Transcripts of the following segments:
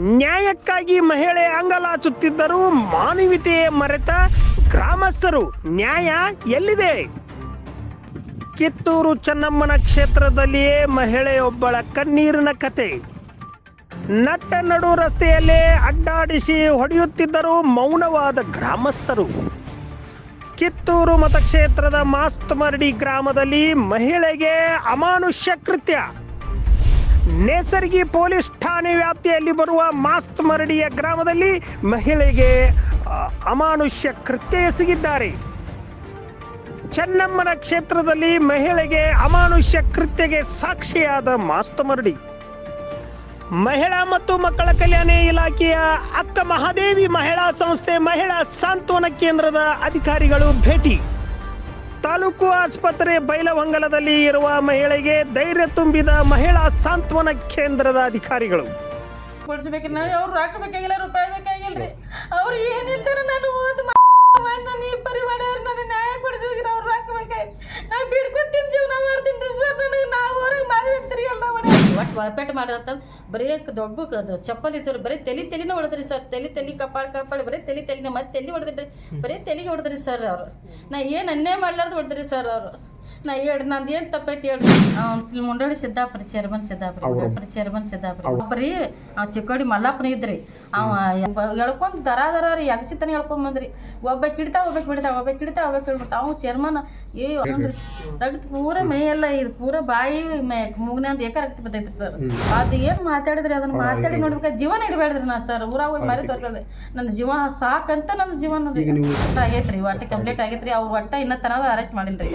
ನ್ಯಾಯಕ್ಕಾಗಿ ಮಹಿಳೆ ಅಂಗಲಾಚುತ್ತಿದ್ದರೂ ಮಾನವೀಯತೆಯೇ ಮರೆತ ಗ್ರಾಮಸ್ಥರು ನ್ಯಾಯ ಎಲ್ಲಿದೆ? ಕಿತ್ತೂರು ಚೆನ್ನಮ್ಮನ ಕ್ಷೇತ್ರದಲ್ಲಿಯೇ ಮಹಿಳೆಯೊಬ್ಬಳ ಕಣ್ಣೀರಿನ ಕತೆ. ನಟ್ಟ ನಡು ರಸ್ತೆಯಲ್ಲೇ ಅಡ್ಡಾಡಿಸಿ ಹೊಡೆಯುತ್ತಿದ್ದರು ಮೌನವಾದ ಗ್ರಾಮಸ್ಥರು. ಕಿತ್ತೂರು ಮತಕ್ಷೇತ್ರದ ಮಾಸ್ತಮರಡಿ ಗ್ರಾಮದಲ್ಲಿ ಮಹಿಳೆಗೆ ಅಮಾನುಷ್ಯ ಕೃತ್ಯ. ನೇಸರ್ಗಿ ಪೊಲೀಸ್ ಠಾಣೆ ವ್ಯಾಪ್ತಿಯಲ್ಲಿ ಬರುವ ಮಾಸ್ತ್ ಮರಡಿಯ ಗ್ರಾಮದಲ್ಲಿ ಮಹಿಳೆಗೆ ಅಮಾನುಷ್ಯ ಕೃತ್ಯ ಎಸಗಿದ್ದಾರೆ. ಚೆನ್ನಮ್ಮನ ಕ್ಷೇತ್ರದಲ್ಲಿ ಮಹಿಳೆಗೆ ಅಮಾನುಷ್ಯ ಕೃತ್ಯಗೆ ಸಾಕ್ಷಿಯಾದ ಮಾಸ್ತ್ ಮರಡಿ ಮಹಿಳಾ ಮತ್ತು ಮಕ್ಕಳ ಕಲ್ಯಾಣ ಇಲಾಖೆಯ ಅಕ್ಕ ಮಹಾದೇವಿ ಮಹಿಳಾ ಸಂಸ್ಥೆ ಮಹಿಳಾ ಸಾಂತ್ವನ ಕೇಂದ್ರದ ಅಧಿಕಾರಿಗಳು ಭೇಟಿ. ತಾಲೂಕು ಆಸ್ಪತ್ರೆ ಬೈಲವಂಗಲದಲ್ಲಿ ಇರುವ ಮಹಿಳೆಗೆ ಧೈರ್ಯ ತುಂಬಿದ ಮಹಿಳಾ ಸಾಂತ್ವನ ಕೇಂದ್ರದ ಅಧಿಕಾರಿಗಳು. ಅವ್ರು ಹಾಕಬೇಕಾಗಿಲ್ಲ ಬೇಕಾಗಿಲ್ಲ ರೂಪಾಯಿ ಬೇಕಾಗಿಲ್ರಿ ಅವ್ರು ಏನಿಲ್ದಾರ ನಾನು ಓದ್ ಮಾಡಿ ನಾನು ಈ ಪರಿ ಮಾಡ್ಯಾರ ನನಗೆ ನ್ಯಾಯ ಕೊಡಿಸ್ಬೇಕ್ರಿ ಅವ್ರು ರೊಕ್ಕ ಬೇಕಾಗಿ ನಾ ಬಿಡ್ಕೊತೀನಿ ಜೀವನ ಮಾಡ್ತೀನಿ ರೀ ಸರ್ ನನಗೆ ನಾವು ಹೊರಗೆ ಮಾಡಿ ಬಿಡ್ತೀರಿ ಎಲ್ಲ ಮಾಡಿ ಒಟ್ಟು ಒಳಪೇಟೆ ಮಾಡಿರಂತ ಬರೀ ದೊಡ್ಡ ಅದು ಚಪ್ಪಲ್ ಇದ್ರು ಬರೀ ತಲೆ ತಲೆನ ಹೊಡೆದ್ರಿ ಸರ್ ತಲೆ ತಲೆ ಕಪಾಳ ಕಪಾಳ ಬರೀ ತಲೆ ತಲೆನ ಮತ್ತೆ ತಲೆ ಹೊಡೆದ್ರಿ ಬರೀ ತಲೆಗೆ ಹೊಡೆದ್ರಿ ಸರ್ ಅವ್ರು. ನಾ ಏನು ಅನ್ಯಾಯ ಮಾಡ್ಲಾರ್ದು ಹೊಡೆದ್ರಿ ಸರ್ ಅವರು. ನಾ ಹೇಳಿ ನಂದು ಏನ್ ತಪ್ಪೈತಿ ಹೇಳ್ರಿ ಅವ್ನು ಮುಂಡಳಿ ಸಿದ್ದಾಪುರ ಚೇರ್ಮನ್ ಸಿದ್ದಾಪುರ ಚೇರ್ಮನ್ ಸಿದ್ದಾಪುರ. ಒಬ್ಬರಿ ಆ ಚಿಕ್ಕೋಡಿ ಮಲ್ಲಪ್ಪನ ಇದ್ರಿ. ಅವ ಎಳ್ಕೊಂಡ್ ದರ ದರ ರೀ ಯಗಸಿತನ ಎಳ್ಕೊಂಡ್ ಬಂದ್ರಿ. ಒಬ್ಬ ಕಿಡ್ತಾ ಒಬ್ಬ ಕಿಡ್ತಾ ಒಬ್ಬ ಕಿಡ್ತಾ ಒಬ್ಬ ಕಿಡ್ಬಿಟ್ಟು ಅವ್ ಚೇರ್ಮನ್. ಏ ಅಂದ್ರಿ ರಕ್ತ ಪೂರ ಮೈ ಎಲ್ಲ ಇದು ಪೂರ ಬಾಯಿ ಮುಗ್ನ ಅಂತ ಏಕ ರಕ್ತ ಬರ್ತೈತ್ರಿ ಸರ್. ಅದು ಏನ್ ಮಾತಾಡಿದ್ರಿ ಅದನ್ನ ಮಾತಾಡಿ ನೋಡ್ಬೇಕ ಜೀವನ ಇಡಬೇಡ್ರಿ ನಾ ಸರ್. ಊರಾಗ ಹೋಗಿ ಮರಿ ತೋರ್ಕೊಂಡ್ರಿ ನನ್ನ ಜೀವ ಸಾಕಂತ ನನ್ನ ಜೀವನ ಆಗೈತ್ರಿ ಒಟ್ಟೆ ಕಂಪ್ಲೀಟ್ ಆಗೈತ್ರಿ. ಅವ್ರ ಒಟ್ಟ ಇನ್ನ ತನಕ ಅರೆಸ್ಟ್ ಮಾಡಿಲ್ರಿ.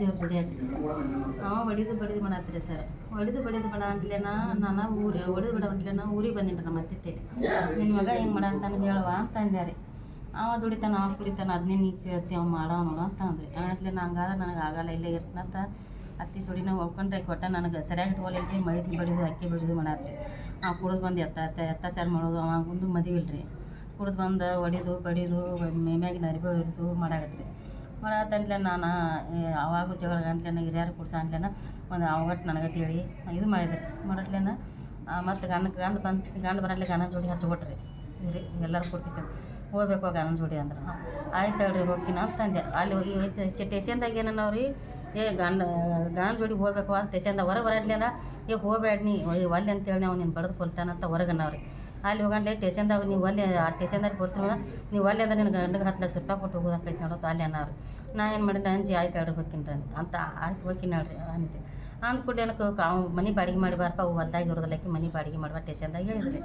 ಹೋಗಿದ್ದೇವೆ ದುಡಿಯಾಕ ಅವ ಹೊಡಿದು ಬಡಿದು ಮಾಡತ್ತೀರಿ ಸರ್. ಹೊಡಿದು ಬಡಿದು ಬಡ ಅಂತಲೇನ ನಾನು ಊರು ಹೊಡಿದು ಬಿಡ ಅಂತಲೇನ ಊರಿಗೆ ಬಂದಿನಿ ನಮ್ಮ ಅತ್ತಿತ್ತೇಲಿ ನಿನ್ನ ಮಗ ಹಿಂಗೆ ಮಾಡ ಅಂತ ಹೇಳುವ ಅಂತ ಅಂದ್ಯಾರಿ. ಅವ ದುಡಿತಾನ ಅವ ಕುಡಿತಾನ ಅದನ್ನೇ ನೀ ಕೇಳ್ತಿ ಅವ ಮಾಡವ ನೋಡು ಅಂತ ಅಂದ್ರಿ. ಅಂತಲೇ ನಂಗಾದ್ರೆ ನನಗೆ ಆಗಲ್ಲ, ಇಲ್ಲೇ ಇರ್ತನಂತ ಅತ್ತಿ ಸುಡಿನ ಒಪ್ಕೊಂಡ್ರೆ ಕೊಟ್ಟ ನನಗೆ ಸರಿಯಾಗಿ ಇಟ್ಕೊಳ್ಳಿ ಮೈದು ಬಡಿದು, ಅಕ್ಕಿ ಬಿಡಿದು ಮಾಡತ್ರಿ. ನಾವು ಕುಡಿದು ಬಂದು ಎತ್ತ ಎತ್ತ ಅತ್ಯಾಚಾರ ಮಾಡೋದು, ಅವ ಮುಂದೆ ಮದುವೆ ಇಲ್ರಿ. ಕುಡಿದು ಬಂದು ಹೊಡಿದು ಬಡಿದು ಮೇಮ್ಯಾಗಿನ ಅರಿಬೆ ಹಿಡಿದು ಮಾಡಾಕತ್ರಿ. ಮಾಡತ್ತಂಟ್ಲೆ ನಾನು ಅವಾಗೂ ಜಗಳ ಗಂಟ್ಲೆನ, ಹಿರಿಯರು ಕುಡ್ಸ ಅಂಟ್ಲೆನ ಒಂದು ಅವತ್ತು ನನಗೆ ಹೇಳಿ ಇದು ಮಾಡಿದ್ರು ಮಾಡಟ್ಲೇನ ಮತ್ತು ಗಂಡ ಗಂಡ ಬಂದು, ಗಂಡ ಬರಲಿ ಗಂಡನ ಜೋಡಿ ಹಚ್ಕೊಟ್ರಿ ಇವ್ರಿ, ಎಲ್ಲರೂ ಕೊಡ್ತೀವಿ ಹೋಗ್ಬೇಕು ಗಂಡನ ಜೋಡಿ ಅಂದ್ರೆ. ಆಯ್ತು ಹೇಳ್ರಿ ಹೋಗ್ತೀನಿ ಅಂತಂದೆ ಅಲ್ಲಿ ಹೋಗಿ ಸ್ಟೇಷನ್ದಾಗ ಏನನ್ನವ್ರಿ ಏ ಗಂಡ ಗಂಡನ ಜೋಡಿ ಹೋಗ್ಬೇಕು ಅಂತ ಸ್ಟೇಷನ್ದಾಗ ಹೊರಗೆ ಬರಟ್ಲೇನ ಏ ಹೋಗ್ಬೇಡ ನೀ ಒಲ್ಲೆ ಅಂತೇಳಿ ಅವ್ನು ನೀನು ಬಡ್ದು ಕೊಲ್ತಾನಂತ ಹೊರಗನ್ನವ್ರಿ. ಅಲ್ಲಿ ಹೋಗಂಡೆ ಟೇಷನ್ದಾಗ ನೀವು ಒಲ್ಲೆ, ಆ ಟೇಷನ್ದಾಗ ಕೊಡ್ಸಿದ ನೀವು ಒಲ್ಲೆ ಅಂದ್ರೆ ನಿನ್ನ ಗಂಡಗೆ ಹತ್ತು ಲಕ್ಷ ರೂಪಾಯಿ ಕೊಟ್ಟು ಹೋಗೋದಕ್ಕೆ ನೋಡೋದು ಅಲ್ಲಿ ಅನ್ನೋರು. ನಾ ಏನು ಮಾಡಿದ್ದೆ ಅಂಜಿ ಆಯ್ತು ಎರಡು ರೀ ಅಂತ ಆಯ್ತು ಹೋಗ್ತೀನಿ ನೋಡ್ರಿ ಅಂತೆ ಅಂದ. ಕೂಡಲೇ ಏನಕ್ಕೆ ಅವ್ ಮನೆ ಬಾಡಿಗೆ ಮಾಡಿ ಬಾರಪ್ಪ ಅವು ಹೊಲ್ದಾಗ ಇರೋದಲ್ಲಕ್ಕೆ ಮನೆ ಬಾಡಿಗೆ ಮಾಡುವ ಟೇಷನ್ದಾಗೆ ಹೇಳಿದ್ರಿ.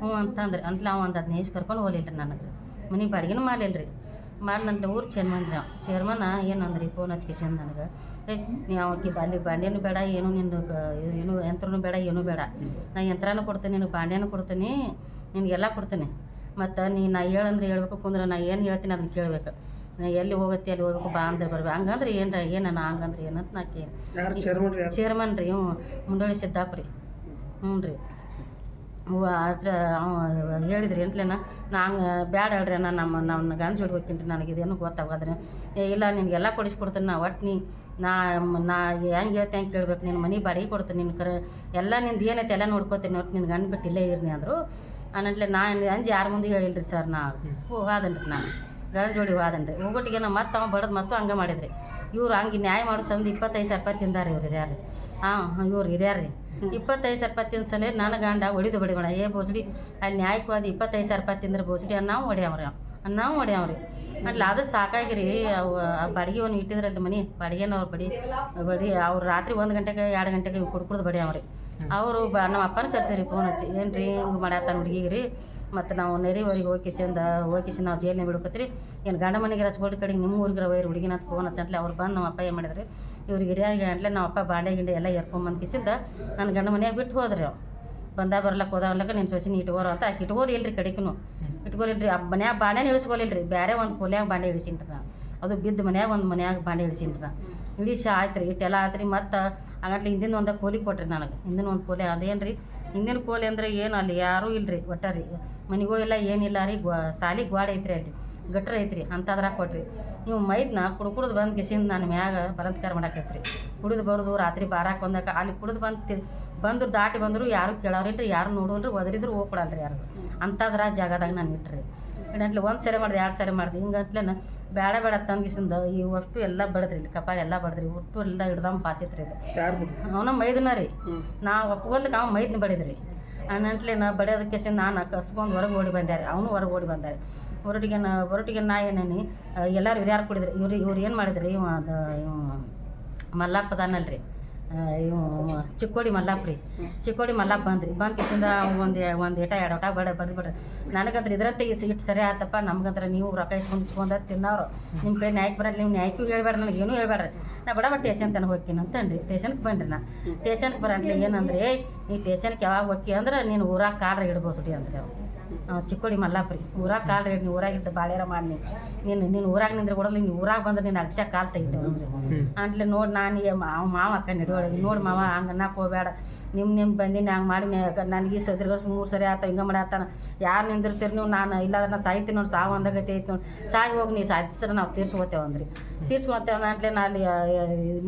ಹ್ಞೂ ಅಂತಂದ್ರೆ. ಅಂತ ಅವ ಒಂದು ಹದಿನೈದು ಕರ್ಕೊಂಡು ಹೋಗಲಿಲ್ಲ ನನಗೆ. ಮನೆ ಬಾಡಿಗೆನೂ ಮಾಡಲಿಲ್ಲ ರೀ ಮಾಡಿ ನನ್ನ ಊರು ಚೇರ್ಮನ್ ರೀ ಚೇರ್ಮನ್ ಏನಂದ್ರಿ ಫೋನ್ ಹಚ್ಕೇಶನ್ ನನಗೆ? ಏ ನೀವು ಅವಕ್ಕೆ ಬಾಂಡೆ ಬಾಂಡ್ಯನೂ ಬೇಡ ಏನು ನಿಂದು ಗ- ಏನು ಯಂತ್ರನೂ ಬೇಡ ಏನೂ ಬೇಡ. ನಾ ಯಂತ್ರನೂ ಕೊಡ್ತೀನಿ ನಿನಗೆ ಬಾಂಡ್ಯನೂ ಕೊಡ್ತೀನಿ ನಿನಗೆಲ್ಲ ಕೊಡ್ತೀನಿ. ಮತ್ತು ನೀ ನಾ ಹೇಳಂದ್ರೆ ಹೇಳ್ಬೇಕು ಕುಂದ್ರೆ ನಾ ಏನು ಹೇಳ್ತೀನಿ ಅದನ್ನ ಕೇಳ್ಬೇಕು. ನಾ ಎಲ್ಲಿ ಹೋಗತ್ತೆ ಅಲ್ಲಿ ಹೋಗ್ಬೇಕು ಬಾ ಅಂದ್ರೆ ಬರ್ಬೇಕು ಹಂಗಂದ್ರೆ ಏನು ಏನಣ್ಣ ಹಂಗಂದ್ರೆ ಏನಂತ ನಾ ಕೇಳಿ ಚೇರ್ಮನ್ ರೀ ಹ್ಞೂ. ಮುಂಡೋಳಿ ಸಿದ್ದಾಪುರಿ ಹ್ಞೂ ರೀ. ಅದ್ರ ಅವ ಹೇಳಿದ್ರಿ, ಎಂಟ್ಲೇನ ನಾ ಹಂಗೆ ಬ್ಯಾಡ ಹೇಳ್ರಿ ನಾನು ನಮ್ಮ ನನ್ನ ಗಂಡ ಜೋಡಿ ನನಗೆ ಇದೇನು ಗೊತ್ತಾಗೋದ್ರೆ. ಏ, ಇಲ್ಲ, ನಿನಗೆಲ್ಲ ಕೊಡಿಸ್ಕೊಡ್ತೀನಿ, ನಾ ಒಟ್ಟು ನೀ, ನಾ ನಾ ಹೆಂಗೆ ಹೇಳ್ತೆ ಹೆಂಗೆ ಕೇಳ್ಬೇಕು, ನಿನ್ನ ಮನೆ ಬಾಡಿಗೆ ಕೊಡ್ತೀನಿ ನಿನ್ನ ಕರೆ, ಎಲ್ಲ ನಿಂದು ಏನೈತೆ ಎಲ್ಲ ನೋಡ್ಕೊತೀನಿ ಒಟ್ಟು ನಿನ್ನ ಗಂಡ ಬಿಟ್ಟು ಇಲ್ಲೇ ಇರ್ನಿ ಅಂದರು. ಅನ್ನಟ್ಲೆ ನಾ ಅಂಜಿ ಯಾರ ಮುಂದೆ ಹೇಳಿಲ್ರಿ ಸರ್, ನಾ ಹೋಗಾದನ್ ರೀ ನಾನು ಗಂಡ ಜೋಡಿ ಹೋದನ್ರಿ. ಹೋಗೋಟಿಗೆ ನಾ ಮತ್ತೆ ಅವ ಬಡದು ಮತ್ತು ಹಂಗೆ ಮಾಡಿದ್ರಿ. ಇವ್ರು ಹಂಗೆ ನ್ಯಾಯ ಮಾಡೋ ಸಂಬಂಧ ಇಪ್ಪತ್ತೈದು ಸಾವಿರ ರೂಪಾಯಿ ತಿಂದಾರೆ ಇವ್ರು ಹಿರಿಯರು ಹಾಂ, ಇವ್ರು ಹಿರಿಯರು ರೀ ಇಪ್ಪತ್ತೈದು ಸಾವಿರ ರೂಪಾಯಿ ತಿಂದ ಸಲ ನನ್ನ ಗಂಡ ಹೊಡಿದು ಬಡಿಬೇಡ ಏ ಬೋಸಡಿ ಅಲ್ಲಿ ನ್ಯಾಯಕ್ಕವಾದ ಇಪ್ಪತ್ತೈದು ಸಾವಿರ ರೂಪಾಯಿ ತಿಂದ್ರೆ ಬೋಸಡಿ ನಾವು ಹೊಡ್ಯಾವ್ರಿ ನಾವು ಹೊಡ್ಯಾವ್ರಿ ಅಲ್ಲ ಅದು ಸಾಕಾಗಿರಿ ಅವು ಬಾಡಿಗೆ ಒಂದು ಇಟ್ಟಿದ್ರಲ್ಲಿ ಮನೆ, ಬಾಡಿಗೆನ ಅವ್ರು ಬಡಿ ಬಡಿ ಅವ್ರು ರಾತ್ರಿ ಒಂದು ಗಂಟೆಗೆ, ಎರಡು ಗಂಟೆಗೆ ಕುಡ್ಕುಡ್ದು ಬಡಿಯಾವ್ರಿ. ಅವರು ಬ, ನಮ್ಮ ಅಪ್ಪನ ಕರ್ಸಿರಿ ಫೋನ್ ಹಚ್ಚಿ. ಏನು ರೀ ಹಿಂಗೆ ಮಾಡ್ಯಾತಾನ ಹುಡುಗಿಗೆ ಮತ್ತು ನಾವು ನೆರೆಯವರಿಗೆ ಹೋಗಿಸಿಂದ ಹೋಗಿಸಿ ನಾವು ಜೈಲಿನ ಬಿಡ್ಕೊತ್ರಿ. ಏನು ಗಂಡ ಮನೆಗೆ ಹಚ್ಕೊಳ್ರಿ ಕಡೆಗೆ ನಿಮ್ಮ ಊರಿಗೆ ವೈರ್ ಹುಡುಗಿನ ಫೋನ್ ಹಚ್ಚಂತಲೇ ಅವ್ರು ಬಂದು ನಮ್ಮ ಅಪ್ಪ ಏನು ಮಾಡಿದ್ರಿ? ಇವ್ರಿಗೆ ಹಿರಿಯಾಗಿ ಗಂಟ್ಲೆ ನಮ್ಮ ಅಪ್ಪ ಬಾಂಡೆ ಗಿಂಡೆ ಎಲ್ಲ ಎರ್ಕೊಂಬಂದು ನನ್ನ ಗಂಡ ಮನೆಯಾಗ ಬಿಟ್ಟು ಹೋದ್ರಿ ಅವ್ರು ಬಂದ ಬರ್ಲಕ್ಕೆ ಹೋದವಲ್ಲಕ ನಿನ್ನ ಸೊಸಿನ ಇಟ್ಕೋರು ಅಂತ ಇಟ್ಕೋರಿ ಇಲ್ರಿ ಕಡೆಗೂ ಇಟ್ಕೊಳಿಲ್ರಿ ಆ ಮನ್ಯಾಗ ಬಾಂಡೆನ ಇಳಿಸ್ಕೊಲಿಲ್ರಿ ಬೇರೆ ಒಂದು ಕೊಲ್ಯಾಗ ಬಾಂಡೆ ಇಳಿಸಿನ್ರಿ ಅದು ಬಿದ್ದು ಮನ್ಯಾಗ ಒಂದು ಮನ್ಯಾಗ ಬಾಂಡೆ ಇಳಿಸಿನ್ರಿ ನಾನು ಇಳಿಸಿ ಆಯ್ತು ರೀ ಇಟ್ಟೆಲ್ಲ ಆಯ್ತು ರೀ ಮತ್ತು ಹಂಗಟ್ಲೆ ಹಿಂದಿನ ಒಂದು ಕೋಲಿ ಕೊಟ್ರಿ ನನಗೆ. ಹಿಂದಿನ ಒಂದು ಕೋಲಿ ಅದೇನು ರೀ ಹಿಂದಿನ ಕೋಲಿ ಅಂದ್ರೆ ಏನು ಅಲ್ಲಿ ಯಾರೂ ಇಲ್ರಿ ಒಟ್ಟ ರೀ ಮನೆಗೂ ಇಲ್ಲ, ಏನಿಲ್ಲ ರೀ, ಗ್ವಾ ಸಾಲಿ ಗ್ವಾಡ ಐತ್ರಿ ಅಲ್ಲಿ. ಗಟ್ರ ಐತ್ರಿ ಅಂಥದ್ರಾಗ ಕೊಟ್ರಿ. ನೀವು ಮೈದ್ನ ಕುಡ್ ಕುಡ್ದು ಬಂದು ಗೆಸಿಂದ ನಾನು ಮ್ಯಾಗ ಬಲತ್ಕಾರ ಮಾಡಾಕೈತ್ರಿ. ಕುಡಿದು ಬರೋದು ರಾತ್ರಿ ಬಾರಾಕ್ ಬಂದಾಗ ಅಲ್ಲಿ ಕುಡಿದು ಬಂದು ತಿ ಬಂದು ದಾಟಿ ಬಂದರು ಯಾರು ಕೇಳೋರಿಲ್ರಿ ಯಾರು ನೋಡೋಲ್ರಿ ಒದರಿದ್ರು ಹೋಗ್ಕೊಡಲ್ರಿ ಯಾರು. ಅಂಥದ್ರ ಜಾಗದಾಗ ನಾನು ಇಟ್ರಿ. ಇಡಂಟ್ಲೆ ಒಂದು ಸರಿ ಮಾಡಿದೆ ಎರಡು ಸರಿ ಮಾಡಿದೆ ಹಿಂಗಂತ್ಲೇನ ಬೇಡ ಬೇಡ ತಂಗಿಸಿಂದ ಈ ಅಷ್ಟು ಎಲ್ಲ ಬಡದ್ರಿ ಇಲ್ಲಿ ಕಪಾಲ ಎಲ್ಲ ಬಡದ್ರಿ ಒಟ್ಟು ಎಲ್ಲ ಹಿಡ್ದಂಗೆ ಪಾತಿತ್ರಿ ಇದು. ಅವನ ಮೈದನ ರೀ. ನಾವು ಒಪ್ಕೊಲ್ದಕ್ಕೆ ಅವ ಮೈದ್ನ ಬಡಿದ್ರಿ. ಅನ್ನಂಟ್ಲೆ ನಾ ಬಡಿಯೋದಕ್ಕೆ ನಾನು ಕಸ್ಕೊಂಡು ಹೊರಗೆ ಓಡಿ ಬಂದಾರೆ, ಅವನು ಹೊರಗೆ ಓಡಿ ಬಂದಾರೆ. ಹೊರಟಿಗೆ ನಾ ಹೊರಟಿಗೆ ನಾ ಏನೇನಿ ಎಲ್ಲರೂ ಹಿರಿಯಾರು ಕುಡಿದ್ರಿ, ಇವ್ರು ಇವ್ರು ಏನು ಮಾಡಿದ್ರಿ ಅದು, ಇವ ಮಲ್ಲಪ್ಪದಾನಲ್ರಿ ಇವು ಚಿಕ್ಕೋಡಿ ಮಲ್ಲಪ್ಪ ರೀ ಚಿಕ್ಕೋಡಿ ಮಲ್ಲಪ್ಪ ಬಂದ್ರಿ. ಬಂದ ಕಿಸಿಂದ ಒಂದು ಒಂದು ಏಟ, ಎರಡು ಊಟ ಬೇಡ ಬಡ್ದು. ಬಿಡ್ರಿ ನನಗಂದ್ರೆ ಇದ್ರಂತೆ ಈ ಸೀಟ್ ಸರಿ ಆತಪ್ಪ. ನೀವು ರೊಕ್ಕ ಇಸ್ಕೊಂಡು ಇಸ್ಕೊಂಡ ತಿನ್ನೋರು. ನಿಮ್ಮ ಕೈ ನ್ಯಾಯಕ್ಕೆ ಬರಲ್ಲ. ನೀವು ನ್ಯಾಯಕ್ಕೂ ಹೇಳ್ಬೇಡ ನನಗೆ ಏನೂ ಹೇಳ್ಬೇಡ್ರಿ. ನಾ ಬಡ ಬಡ ಟೇಷನ್ ತನಕ ಹೋಗ್ತೀನಿ ಅಂತಂದ್ರಿ ಟೇಷನ್ಗೆ ಬಂದ್ರಿ ನಾ. ಟೇಷನ್ಗೆ ಬರಂಟ್ಲಿ ಏನಂದ್ರೆ ನೀ ಟೇಷನ್ಗೆ ಯಾವಾಗ ಹೋಗಿ ಅಂದ್ರೆ ನೀನು ಊರಾಗ ಕಾಲ್ರ ಇಡ್ಬೋದು ಅಂತ ಅಂದ್ರಿ ಅವ್ರು. ಅವ ಚಿಕ್ಕೋಡಿ ಮಲ್ಲಾಪುರಿ. ಊರಾಗ ಕಾಲ್ ರೀ ನೀವು ಊರಾಗಿದ್ದ ಬಾಳ್ಯಾರ ಮಾಡಿ ನೀನು ನೀನು ಊರಾಗ ನಿಂದ್ರೆ ಕೊಡಲ್ಲ ನೀನು ಊರಾಗ ಬಂದ್ರೆ ನೀನು ಅಕ್ಷ ಕಾಲ್ ತೆಗಿತೇವೆ ಅಂದ್ರೆ. ಅಂಟ್ಲೆ ನೋಡಿ ನಾನು ಅವ ಮಾವ ಅಕ್ಕ ನಡಿಯೊಳಗೆ ನೋಡಿ ಮಾವ ಹಂಗೆ ಅನ್ನಕ್ಕೆ ಹೋಗ್ಬೇಡ ನಿಮ್ಮ ನಿಮ್ಮ ಬಂದಿನಿ ಹಂಗೆ ಮಾಡಿ ನನಗೆ ಸದ್ರಿಗ ಮೂರು ಸರಿ ಆತ ಹಿಂಗೆ ಮಾಡಾತಾನ. ಯಾರು ನಿಂದಿರ್ತೀರಿ ನೀವು ನಾನು ಇಲ್ಲಾದ್ರೆ ನಾ ಸಾಯ್ತೀನಿ ನೋಡಿ ಸಾವು ಒಂದಾಗೈತೆ ಐತಿ ನೋಡಿ. ಸಾಯಿ ಹೋಗಿ ನೀವು ಸಾಯ್ತಿದ್ರೆ ನಾವು ತೀರ್ಸ್ಕೋತೇವೆ ಅಂದ್ರಿ. ತೀರ್ಸ್ಕೊತೇವೆ ಅಂಟ್ಲೆ ನಾ ಅಲ್ಲಿ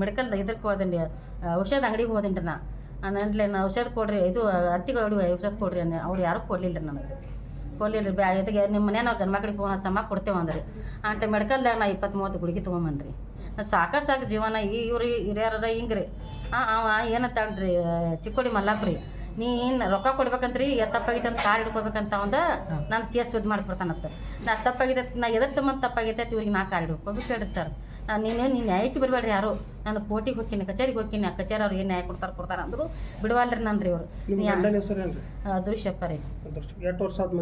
ಮೆಡಿಕಲ್ ಇದಕ್ಕೆ ಹೋದನ್ರಿ ಔಷಧ ಅಂಗಡಿಗೆ ಹೋದನ್ರಿ ನಾ. ಅಂಟ್ಲೆ ನಾ ಔಷಧ ಕೊಡ್ರಿ ಇದು ಅತ್ತಿಗೆ ಹೊಡಿ ಔಷಧ ಕೊಡ್ರಿ ಅವ್ರು ಯಾರೂ ಕೊಡಲಿಲ್ಲ ನನಗೆ. ಕೊಡ್ಲಿಲ್ಲ ಬ್ಯಾ ಇದಕ್ಕೆ ನಿಮ್ಮ ಮನೆ ನಾವು ಗಂಡ ಮಕ್ಳಿಗೆ ಫೋನ್ ಹಚ್ಚಮ್ಮ ಕೊಡ್ತೇವೆ ಅಂದ್ರಿ. ಅಂತ ಮೆಡಿಕಲ್ದಾಗ ನಾ ಇಪ್ಪತ್ತು ಮೂವತ್ತು ಗುಳಿಗೆ ತೊಗೊಂಬಂದ್ರಿ. ಸಾಕ ಸಾಕು ಜೀವನ ಈ ಇವ್ರು ಹಿರಿಯರ ಹಿಂಗೆ ರೀ ಹಾಂ ಅವ ಏನಂತಾಳ್ರಿ ಚಿಕ್ಕೋಡಿ ಮಲ್ಲಾಪ್ರಿ ನೀನು ರೊಕ್ಕ ಕೊಡ್ಬೇಕಂತ್ರಿ ಎದ್ ತಪ್ಪಾಗೈತೆ ಅಂತ ಕಾರ್ ಹಿಡ್ಕೋಬೇಕಂತ ಅವಂದ ನಾನು ಕೇಸ್ ಶುದ್ಧ ಮಾಡ್ಕೊಡ್ತಾನಂತ. ನಾ ತಪ್ಪಾಗಿದೆ ನಾ ಎದ್ರ ಸಂಬಂಧ ತಪ್ಪಾಗೈತೆ ಇವ್ರಿಗೆ ನಾ ಕಾರ್ ಹಿಡ್ಕೋಬೇಕು ಹೇಳ್ರಿ ಸರ್. ನಾನು ನೀನು ನ್ಯಾಯಕ್ಕೆ ಬಿಡಬೇಡ್ರಿ ಯಾರು. ನಾನು ಕೋರ್ಟಿಗೆ ಹೋಗ್ತೀನಿ ಕಚೇರಿಗೆ ಹೋಗ್ತೀನಿ ಆ ಕಚೇರಿ ಅವ್ರು ಏನು ನ್ಯಾಯ ಕೊಡ್ತಾರೆ ಕೊಡ್ತಾರೆ ಅಂದರು ಬಿಡವಲ್ರಿ ನಾನು ರೀ ಇವರು ರೀ ಎಷ್ಟು ವರ್ಷ ಆದ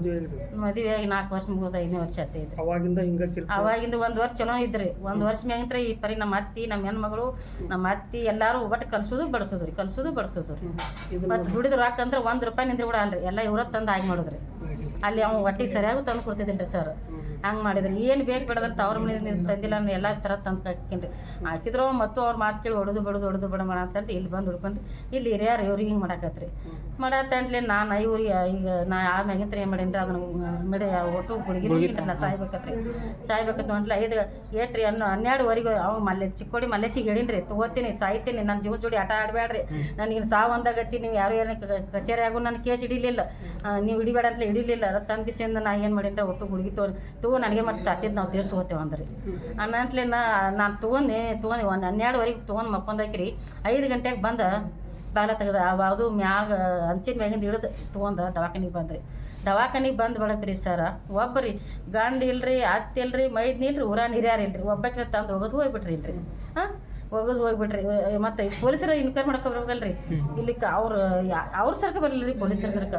ಮದುವೆ ಆಗಿ ನಾಲ್ಕು ವರ್ಷ ಮುಗಿದ ಐದನೇ ವರ್ಷ ಆಗ್ತೈತೆ ಅವಾಗಿಂದ ಹಿಂಗ ಅವಾಗಿಂದ ಒಂದು ವರ್ಷ ಚಲೋ ಇದ್ರಿ. ಒಂದು ವರ್ಷ ಮ್ಯಾಗಂತ್ರ ಈ ಪರಿ ನಮ್ಮ ಅತ್ತಿ ನಮ್ಮ ಹೆಣ್ಮಗಳು ನಮ್ಮ ಅತ್ತಿ ಎಲ್ಲರೂ ಒಟ್ಟು ಕಲ್ಸೋದು ಬಡಿಸೋದು ರೀ ಕಲ್ಸೋದು ಬಡಿಸೋದು ರೀ. ಮತ್ತು ದುಡಿದು ರೊಕ್ಕ ಅಂದ್ರೆ ಒಂದು ರೂಪಾಯಿ ನಿಂದ್ರೆ ಕೂಡ ಅಲ್ರಿ. ಎಲ್ಲ ಇವ್ರ ತಂದು ಆಗಿ ಮಾಡೋದ್ರಿ. ಅಲ್ಲಿ ಅವ್ನು ಒಟ್ಟಿಗೆ ಸರಿಯಾಗಿ ತಂದು ಕೊಡ್ತಿದ್ದೀನಿ ರೀ ಸರ್. ಹಂಗೆ ಮಾಡಿದ್ರಿ. ಏನು ಬೇಕು ಬೇಡದಂತ ಅವ್ರ ಮನೆ ತಂದಿಲ್ಲ ಅಂದ್ರೆ ಎಲ್ಲ ಥರ ತಂದು ಹಾಕಿನ್ರಿ ಹಾಕಿದ್ರು ಮತ್ತು ಅವ್ರ ಮಾತು ಕೇಳಿ ಹೊಡೆದು ಬಿಡೋದು ಹೊಡೆದು ಬಿಡ ಮಾಡ ಅಂತಂದು ಇಲ್ಲಿ ಬಂದು ಹುಡ್ಕೊಂಡು ಇಲ್ಲಿ ಹಿರಿಯರು ಇವ್ರಿಗೆ ಹಿಂಗೆ ಮಾಡಾಕತ್ರಿ. ಮಾಡತ್ತಂಟ್ಲಿ ನಾನು ಇವ್ರಿಗೆ ಈಗ ನಾ ಆಮ್ಯಾಗಿಂತ ಏನು ಮಾಡೀನಿ ಅದನ್ನು ಮಿಡಿ ಒಟ್ಟು ಹುಡುಗಿ ನಾ ಸಾಯ್ಬೇಕತ್ರಿ. ಸಾಯ್ಬೇಕಂತ ಅಂಟ್ಲ ಐದು ಏಟ್ರಿ ಅನ್ನ ಹನ್ನೆರಡುವರೆಗೆ ಅವ್ನು ಮಲ್ಲೆ ಚಿಕ್ಕೋಡಿ ಮಲ್ಲೇಶಿಗೆ ಹೇಳಿನ್ರಿ ತಗೋತೀನಿ ಸಾಯ್ತೀನಿ ನನ್ನ ಜೀವ ಜೋಡಿ ಆಟ ಆಡಬೇಡ್ರಿ. ನನಗೆ ಸಾವು ಅಂದಾಗತ್ತಿ ನೀವು ಯಾರು ಏನು ಕಚೇರಿ ಆಗು ನನ್ನ ಕೇಸ್ ಹಿಡಿಲಿಲ್ಲ. ಆ, ನೀವು ಹಿಡಿಬೇಡ ಅಂತ ಹಿಡಿಲಿಲ್ಲ. ತಂದಿಸಿಂದ ನಾ ಏನು ಮಾಡೀನಿ ಒಟ್ಟು ಹುಡುಗಿ ತೋರಿ. ತಗೋ ನನಗೆ ಮತ್ತೆ ಸಾಟಿದ್ದು ನಾವು ತೀರ್ಸ್ಕೋತೇವೆ ಅಂದ್ರಿ. ಅನ್ನಂಟ್ಲೆ ನಾ, ನಾನು ತೊಗೊಂಡು ತೊಗೊಂಡು ಒಂದು ಹನ್ನೆರಡುವರೆಗೆ ತೊಗೊಂಡು ಮಕ್ಕೊಂದಾಕಿರಿ, ಐದು ಗಂಟೆಗೆ ಬಂದ ಬಾಲ ತೆಗೆದ ಅದು ಮ್ಯಾಗ ಹಂಚಿನ ಮ್ಯಾಗಿಂದ ಹಿಡಿದು ತೊಗೊಂಡು ದವಾಖಾನಿಗೆ ಬಂದ್ರಿ. ದವಾಖಾನಿಗೆ ಬಂದು ಬಳಕ್ರಿ ಸರ, ಒಬ್ಬರಿ ಗಂಡ ಇಲ್ರಿ ಅತ್ತಿಲ್ರಿ ಮೈದ್ನಿಲ್ರಿ ಮೈದ್ ನೀಲ್ರಿ ಊರಾನ್ ಹಿರಿಯಾರ ಇಲ್ರಿ ಒಬ್ಬಕ್ಕೆ ತಂದು ಹೋಗೋದು ಹೋಗ್ಬಿಟ್ರಿ ಇಲ್ರಿ. ಹಾಂ? ಹೋಗೋದು ಹೋಗ್ಬಿಟ್ರಿ ಮತ್ತೆ ಪೊಲೀಸರ ಇನ್ಕ್ವೈರ್ ಮಾಡಕ್ಕೆ ಬರ್ಬೇಕಲ್ರಿ ಇಲ್ಲಿ ಅವ್ರ ಅವ್ರ ಸರ್ಕ ಬರಲಿಲ್ಲ ರೀ ಪೊಲೀಸರ ಸರ್ಕ.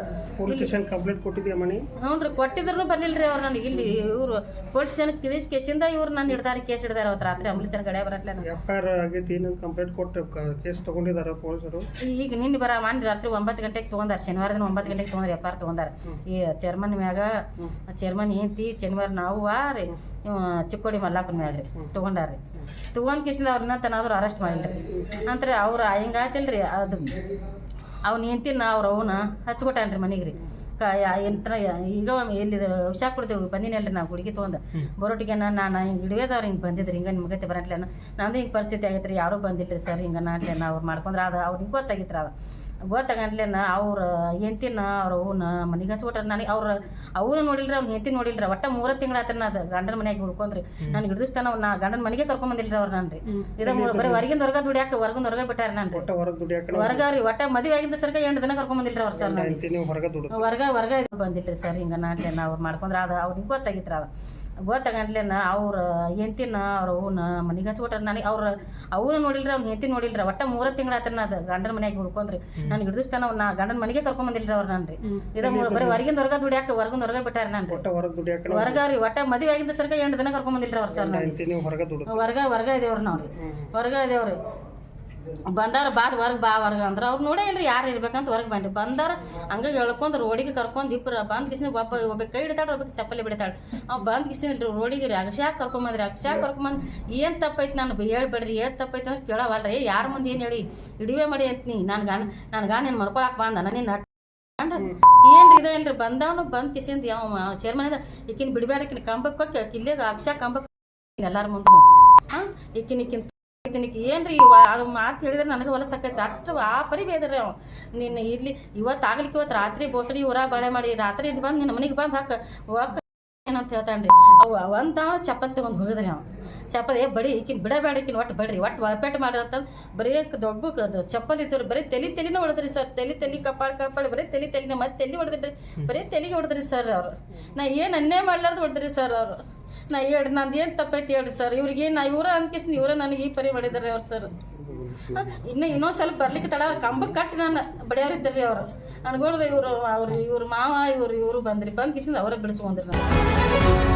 ಕಂಪ್ಲೇಂಟ್ ಕೊಟ್ಟಿದ್ಯಾ ಮಣಿ ಹ್ಞೂ ರೀ ಕೊಟ್ಟಿದ್ರು ಬರ್ಲಿಲ್ಲ ರೀ ಅವ್ರು ನನಗೆ. ಇಲ್ಲಿ ಇವರು ಪೊಲೀಸ್ ಕಿರೀಶ್ ಕೇಸಿಂದ ಇವ್ರು ನಾನು ಹಿಡ್ದಾರ ಕೇಸ್ ಹಿಡ್ದಾರ ಅವತ್ತು ರಾತ್ರಿ ಅಂಬ್ಲಿಚನ್ ಗಡೆ ಬರತ್ಲೆ ಎಫ್ ಐ ಆರ್ ಆಗೈತಿ ಕಂಪ್ಲೇಂಟ್ ಕೊಟ್ಟು ಕೇಸ್ ತಗೊಂಡಿದಾರ ಪೊಲೀಸರು. ಈಗ ನಿನ್ನೆ ಬರ ಮಾನ್ ರಾತ್ರಿ ಒಂಬತ್ತು ಗಂಟೆಗೆ ತಗೊಂಡಾರ ಶನಿವಾರ ದಿನ ಒಂಬತ್ತು ಗಂಟೆಗೆ ತೊಗೊಂಡ್ರಿ ಎಫ್ ಆರ್ ತೊಗೊಂಡಾರ ಈ ಚೇರ್ಮನ್ ಮ್ಯಾಗ ಚೇರ್ಮನ್ ಹೆಂಡತಿ ಶನಿವಾರ ನಾವು ರೀ. ಚಿಕ್ಕೋಡಿ ಮಲ್ಲಾಪನ ಮೇಲೆ ರೀ ತೊಗೊಂಡಾರ್ರಿ. ತೊಗೊಂಡ್ ಕಿಶಿಂದ ಅವ್ರನ್ನ ತನಾದ್ರು ಅರೆಸ್ಟ್ ಮಾಡಿಲ್ರಿ. ನಂತರ ಅವ್ರು ಹಿಂಗಾಯ್ತಿಲ್ರಿ, ಅದು ಅವ್ನ ಹೆಂಡ್ತಿನ ಅವ್ರ ಅವನ ಹಚ್ಕೊಟ್ಟಾನ್ರಿ ಮನೆಗೆ ರೀ ಕ ಎಂತ್ರ ಈಗ ಎಲ್ಲಿ ಹುಷಾರ್ ಕೊಡ್ತೇವೆ, ಬಂದಿನಲ್ರಿ ನಾವು ಹುಡುಗಿ ತೊಗೊಂಡು. ಬರೋಟಿಗೆ ನಾನು ಹಿಂಗೆ ಹಿಡಿಯೋದವ್ರು ಹಿಂಗೆ ಬಂದಿದ್ರಿ, ಹಿಂಗೆ ನಿಮ್ಗತ್ತೆ ಬರಟ್ಲೆ ನಂದು ಹಿಂಗೆ ಪರಿಸ್ಥಿತಿ ಆಗೈತೆ ರೀ ಯಾರೂ ಬಂದಿಲ್ಲ ಸರ್, ಹಿಂಗೆ ನಾಟ್ಲೇನ ಅವ್ರು ಮಾಡ್ಕೊಂಡ್ರೆ ಅದು, ಅವ್ರಿಗೆ ಗೊತ್ತಾಗಿತ್ತು ಅದು. ಗೊತ್ತಾಗಂಟ್ಲೇನ ಅವ್ರ ಹೆಂಡ್ತಿನ ಅವ್ರ ಅವನ ಮನೆಗೆ ಹಚ್ಕೊಟ್ರ ನನಗೆ ಅವ್ರ ಅವನು ನೋಡಿಲ್ರಿ ಅವ್ನ ಹೆಂಡ್ತಿ ನೋಡಿಲ್ರ. ಒಟ್ಟ ಮೂರ ತಿಂಗಳ ಆತನ ಅದು ಗಂಡನ ಮನೆಯಾಗ ಹುಡ್ಕೊಂಡ್ರಿ ನಾನು ಹಿಡಿದಿಸ್ತಾನ ನಾ ಗಂಡನ ಮನೆಗೆ ಕರ್ಕೊಂಡ್ ಬಂದಿಲ್ರಿ ಅವ್ರ ನಾನು ರೀ ಇದ ಬರೀ ಹೊರಗಿಂದ ಹೊರಗ ದುಡಿಯಾಕ ಹೊರಗಿಂದ ಹೊರಗೆ ಬಿಟ್ಟಾರ ನಾನು ಹೊರಗೆ ರೀ ಒಟ್ಟ ಮದುವೆ ಆಗಿದ್ದ ಸರ್ಕ ಎಂಟು ದಿನ ಕರ್ಕೊಂಡ್ ಬಂದಿಲ್ರಿ ಅವ್ರ ಸರ್ ಹೊರಗೆ ಹೊರಗ ಬಂದಿತ್ರಿ ಸರ್ ಹಿಂಗ ನಾಟ್ಲೆ ಅವ್ರು ಮಾಡ್ಕೊಂಡ್ರೆ ಅದು ಅವ್ರಿಗೆ ಗೊತ್ತಾಗಿತ್ರ ಅದು. ಗೊತ್ತಾಗಂಟ್ಲೇನ ಅವ್ರ ಹೆಂಡ್ತಿನ ಅವ್ರ ಅವನ ಮನೆಗೆ ಹಚ್ಬಿಟ್ರ ನನಗೆ ಅವ್ರ ಅವ್ರು ನೋಡಿಲ್ರಿ ಅವ್ನ ಹೆಂಡ್ತಿ ನೋಡಿಲ್ರಿ. ಒಟ್ಟ ಮೂರ ತಿಂಗಳ ಆತ್ರ ನಾ ಅದು ಗಂಡನ ಮನೆಯಾಗ ಹುಡ್ಕೊಂಡ್ರಿ. ನಾನು ಹಿಡಿದಿಸ್ತಾನ ಅವ್ನ ಗಂಡನ ಮನೆಗೆ ಕರ್ಕೊಂಡ್ ಬಂದಿಲ್ರಿ ಅವ್ರ ನನ್ರಿ. ಇದ ಮೂರ್- ಬರೀ ಹೊರಗಿಂದ ಹೊರಗ ದುಡಿಯಾಕ ಹೊರಗಿಂದ ಹೊರಗ ಬಿಟ್ಟಾರ ನಾನು ಹೊರಗೆ ರೀ ಒಟ್ಟ ಮದುವೆ ಆಗಿದ್ದ ಸರ್ಕ ಎಂಟು ದಿನ ಕರ್ಕೊಂಡ್ ಬಂದಿಲ್ರಿ ಅವ್ರ ಸರ್ ಹೊರಗೆ ಹೊರಗ ಹೊರಗ ಇದೇವ್ರಿ ನಾವು ರೀ ಹೊರಗ ಇದೇವ್ರಿ. ಬಂದಾರ ಬಾದ್ ಹೊರಗೆ ಬಾ ಹೊರಗೆ ಅಂದ್ರೆ ಅವ್ರು ನೋಡೇ ಇಲ್ರಿ ಯಾರು ಇರ್ಬೇಕಂತ ಹೊರಗೆ ಬಂದ್ರಿ. ಬಂದಾರ ಹಂಗೆ ಹೇಳ್ಕೊಂಡ್ ರೋಡಿಗೆ ಕರ್ಕೊಂಡು ಇಬ್ಬರು ಬಂದ್ ಕಿಸಿನ ಒಬ್ಬ ಒಬ್ಬ ಕೈ ಇಡ್ತಾಳೆ ಒಬ್ಬ ಚಪ್ಪಲಿ ಬಿಡ್ತಾಳೆ. ಅವ್ ಬಂದ್ ಕಿಸಿನ ರೋಡಿಗೆ ರೀ ಅಗಶ್ಯಾಕ ಕರ್ಕೊಂಬಂದ್ರಿ ಅಗಶ್ಯಾಕ ಕರ್ಕೊಂಬಂದ್ ಏನ್ ತಪ್ಪೈತಿ ನಾನು ಹೇಳ್ಬೇಡ್ರಿ, ಏನ್ ತಪ್ಪೈತಿ ಅಂತ ಕೇಳವಲ್ರಿ ಯಾರ ಮುಂದೆ ಏನ್ ಹೇಳಿ? ಇಡಿವೆ ಮಾಡಿ ಅಂತೀನಿ, ನಾನು ಗಾನ ನಾನು ಗಾನ ನೀನು ಮರ್ಕೊಳಕ್ ಬಂದ ನಿನ್ನ ಏನ್ರಿ ಇದೆ ಏನ್ರಿ? ಬಂದವನು ಬಂದ್ ಕಿಸಿಂದ ಯಾವ ಚೇರ್ಮನ್ ಈಕಿನ ಬಿಡಬೇಡಕಿನ ಕಂಬಕ್ಕೆ ಕಿಲ್ಲೆಗ ಕಂಬಕ್ ಕಂಬಕ್ಕೆ ಎಲ್ಲಾರ ಮುಂದೆ ಹಾ, ಈಕಿನ ಈಕಿನ ಈಕಿನಿಗೆ ಏನ್ರಿ ಅದು ಮಾತು ಹೇಳಿದ್ರೆ ನನಗೆ ಹೊಲ ಸಕ್ಕೈತಿ ಅಷ್ಟು ಆ ಪರಿ ಬೇದ್ರಿ ಅವ. ನಿನ್ನ ಇಲ್ಲಿ ಇವತ್ತು ಆಗ್ಲಿಕ್ಕೆ ಇವತ್ತು ರಾತ್ರಿ ಬೋಸಡಿ ಊರ ಬಳೆ ಮಾಡಿ ರಾತ್ರಿ ಬಂದು ನಿನ್ನ ಮನೆಗೆ ಬಂದು ಹಾಕ. ಹೋಗ ಏನಂತ ಹೇಳ್ತಾನ್ರಿ. ಅವ ಅವಂತ ಚಪ್ಪಲ್ ತಗೊಂಡ್ ಹೋಗಿದ್ರಿ ಅವ. ಚಪ್ಪಲ್, ಏ ಬಡಿ, ಈಕಿನ ಬಿಡಬೇಡ ಈಕಿನ ಒಟ್ಟು ಬಡ್ರಿ. ಒಟ್ಟು ಒಳಪೇಟ್ ಮಾಡ್ರಿ ಅಂತ ಬರೀ ದೊಡ್ಡ ಚಪ್ಪಲಿ ಚಪ್ಪಲ್ ಇತ್ತು. ಬರೀ ತಲೆ ತಲೆನೇ ಹೊಡೆದ್ರಿ ಸರ್. ತಲೆ ತಲೆ ಕಪ್ಪಾಳ ಕಪ್ಪಾಳ ಬರೀ ತಲೆ ತಲೆನೇ ಮತ್ತೆ ತಲೆ ಹೊಡೆದ್ರಿ. ಬರೀ ತಲೆಗೆ ಹೊಡೆದ್ರಿ ಸರ್ ಅವರು. ನಾ ಏನು ಅನ್ನೇ ಮಾಡ್ಲಾರ್ದು ಹೊಡೆದ್ರಿ ಸರ್ ಅವರು. ನಾ ಹೇಳಿ ನಂದು ಏನು ತಪ್ಪೈತಿ ಹೇಳ್ರಿ ಸರ್ ಇವ್ರಿಗೆ ನಾ ಇವರ ಅನ್ಕಿಸ್ ಇವರ ನನಗೆ ಈ ಪರಿ ಮಾಡಿದಾರೆ ಅವ್ರು ಸರ್ ಇನ್ನು ಇನ್ನೊಂದು ಸ್ವಲ್ಪ ಬರ್ಲಿಕ್ಕೆ ತಡ ಕಂಬಕ್ಕೆ ಕಟ್ಟಿ ನಾನು ಬಡಿಯಾರಿದ್ರಿ ಅವರು. ಅನ್ಗೊಳ್ದು ಇವರು, ಅವ್ರು, ಇವ್ರ ಮಾವ, ಇವ್ರು, ಇವರು ಬಂದ್ರಿ. ಬಂದು ಕಿಸಿಂದ ಅವರೇ ಬಿಡಿಸ್ಕೊಂಡ್ರಿ ನಾನು